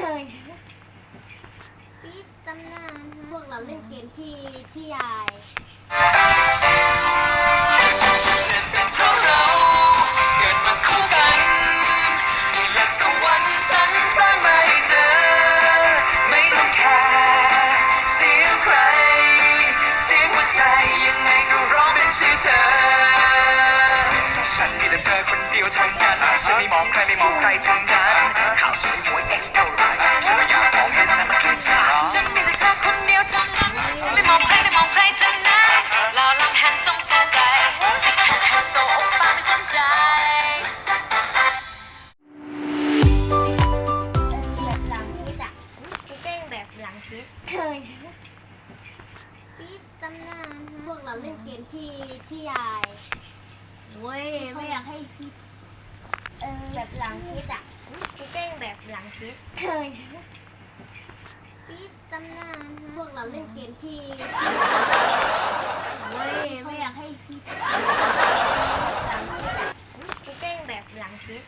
เคยปี๊ดตำนานพวกเราเล่นเกมที่ที่ยายเป็นเพราะเราเกิดมาคู่กันและสวรรค์สรรสร้างมาให้เจอไม่ต้องแคร์เสียงใครเสียงหัวใจยังไงก็ร้องเป็นชื่อเธอฉันมีแต่เธอคนเดียวเท่านั้นฉันไม่มองใครไม่มองใครทั้งนั้นข่าวสวยหวยเอ็กซ์ เคยพี่ตำนานพวกเราเล่นเกมที่ที่ยายเว้ยไม่อยากให้พี่เแบบหลังคิดอะกแกล้งแบบหลังคิดเคยพี่ตำนานพวกเราเล่นเกมที่เว้ยไม่อยากให้พี่หลังคิดอะกแกล้งแบบหลังคิด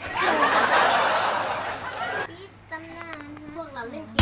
พี่ตำนานพวกเราเล่นเกม